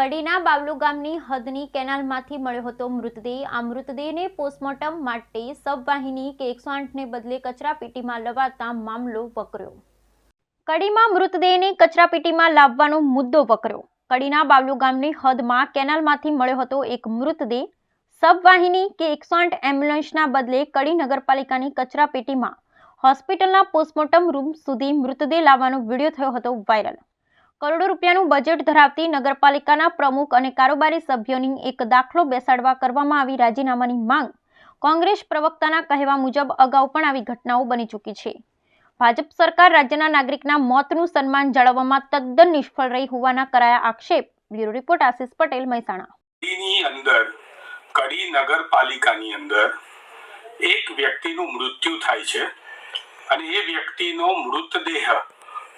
કડીના બાવલુ ગામની હદની કેનાલમાંથી મળ્યો હતો મૃતદેહ. આ મૃતદેહને પોસ્ટમોર્ટમ માટે સબવાહિની કે એકસો આઠને બદલે કચરાપેટીમાં લવાતા મામલો વકર્યો. કડીમાં મૃતદેહને કચરાપેટીમાં લાવવાનો મુદ્દો વકર્યો. કડીના બાવલુ ગામની હદમાં કેનાલમાંથી મળ્યો હતો એક મૃતદેહ. સબવાહિની કે એકસો આઠ એમ્બ્યુલન્સના બદલે કડી નગરપાલિકાની કચરાપેટીમાં હોસ્પિટલના પોસ્ટમોર્ટમ રૂમ સુધી મૃતદેહ લાવવાનો વીડિયો થયો હતો વાયરલ. કરોડો રૂપિયાનું બજેટ ધરાવતી નગરપાલિકાના પ્રમુખ અને કારોબારી સભ્યોની એક દાખલો બેસાડવા કરવામાં આવી રાજીનામાની માંગ કોંગ્રેસ પ્રવક્તાના કહેવા મુજબ અગાઉ પણ આવી ઘટનાઓ બની ચૂકી છે. ભાજપ સરકાર રાજ્યના નાગરિકના મોતનું સન્માન જાળવવામાં તદ્દન નિષ્ફળ રહી હોવાના કરાયા આક્ષેપ. Bureau report Ashish Patel, Mehsana. કડી નગરપાલિકાની અંદર એક વ્યક્તિનું મૃત્યુ થાય છે અને એ વ્યક્તિનો મૃતદેહ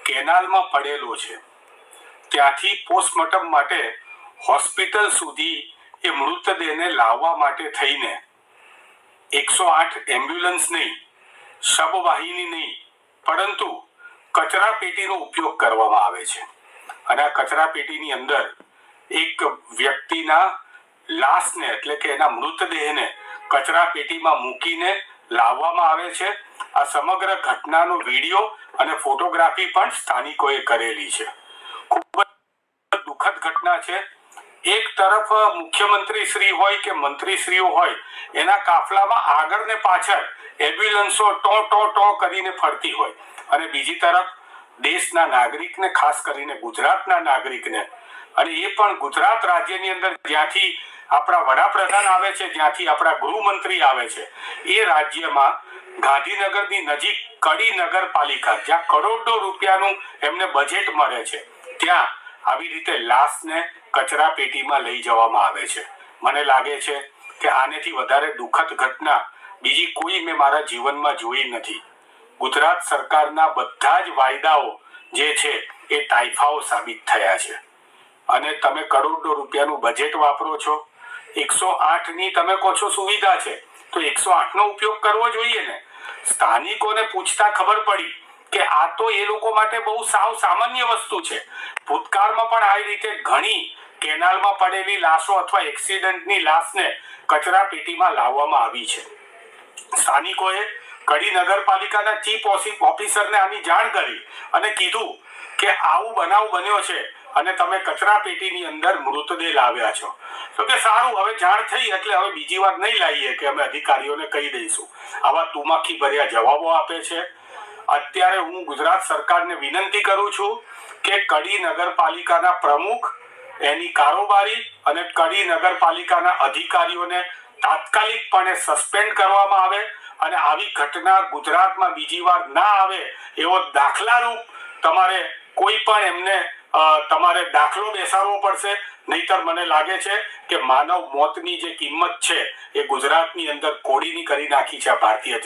કેનાલમાં પડેલો છે. ત્યાંથી પોસ્ટમોર્ટમ માટે હોસ્પિટલ સુધી એ મૃતદેહને લાવવા માટે થઈને એકસો આઠ એમ્બ્યુલન્સ નહીં શબવાહિની નહીં, પરંતુ કચરા પેટીનો ઉપયોગ કરવામાં આવે છે. અને આ કચરા પેટીની અંદર એક વ્યક્તિના લાશને, એટલે કે એના મૃતદેહને કચરા પેટીમાં મૂકીને લાવવામાં આવે છે. આ સમગ્ર ઘટનાનો વીડિયો અને ફોટોગ્રાફી પણ સ્થાનિકોએ કરેલી છે. ખૂબ દુઃખદ ઘટના છે. એક તરફ મુખ્યમંત્રી શ્રી હોય કે મંત્રી શ્રીઓ હોય, એના કાફલામાં આગળ ને પાછળ એમ્બ્યુલન્સો ટો ટો ટો કરીને ફરતી હોય. અને બીજી તરફ, દેશના નાગરિકને, ખાસ કરીને ગુજરાતના નાગરિકને, અને એ પણ ગુજરાત રાજ્યની અંદર જ્યાંથી આપણા વડાપ્રધાન આવે છે, જ્યાંથી આપણા ગૃહમંત્રી આવે છે, એ રાજ્યમાં ગાંધીનગરની નજીક કડી નગરપાલિકા, જ્યાં કરોડો રૂપિયાનું એમને બજેટ મળે છે. ત્યાં આવી રીતે લાશને કચરા પેટીમાં લઈ જવામાં આવે છે. મને લાગે છે કે આનેથી વધારે દુઃખદ ઘટના બીજી કોઈ મેં મારા જીવનમાં જોઈ નથી. ગુજરાત સરકારના બધા જ વાયદાઓ જે છે એ તાઇફાઓ સાબિત થયા છે. અને તમે કરોડો રૂપિયાનું બજેટ વાપરો છો. એકસો આઠની તમે કહો છો સુવિધા છે. તો એકસો આઠનો ઉપયોગ કરવો જોઈએ ને? સ્થાનિકોને પૂછતા ખબર પડી. કે આ તો એ લોકો માટે બહુ સાવ સામાન્ય વસ્તુ છે. ભૂતકાળમાં પણ આ રીતે ઘણી કેનાલમાં પડેલી લાશો અથવા એક્સિડન્ટની લાશને કચરા પેટીમાં લાવવામાં આવી છે. સ્થાનિકોએ કડી નગરપાલિકાના ચીફ ઓફિસરને આની જાણ કરી અને કીધું કે આવું બનાવ બન્યો છે અને તમે કચરા પેટીની અંદર મૃતદેહ લાવ્યા છો. તો કે સારું, હવે જાણ થઈ એટલે હવે બીજી વાર નહીં લાવીએ કે અમે અધિકારીઓને કહી દઈશું. આવા તુમાખી ભર્યા જવાબો આપે છે. અત્યારે હું ગુજરાત સરકારને વિનંતી કરું છું કે કડી નગરપાલિકાના પ્રમુખ, એની કારોબારી અને કડી નગરપાલિકાના અધિકારીઓને તાત્કાલિકપણે સસ્પેન્ડ કરવામાં આવે અને આવી ઘટના ગુજરાતમાં બીજી વાર ના આવે એવો દાખલારૂપ તમારે કોઈ પણ એમને તમારે દાખલો બેસાડવો પડશે. નહીતર મને લાગે છે કે માનવ મોતની જે કિંમત છે એ ગુજરાતની અંદર કોડીની કરી નાખી છે ભારતીય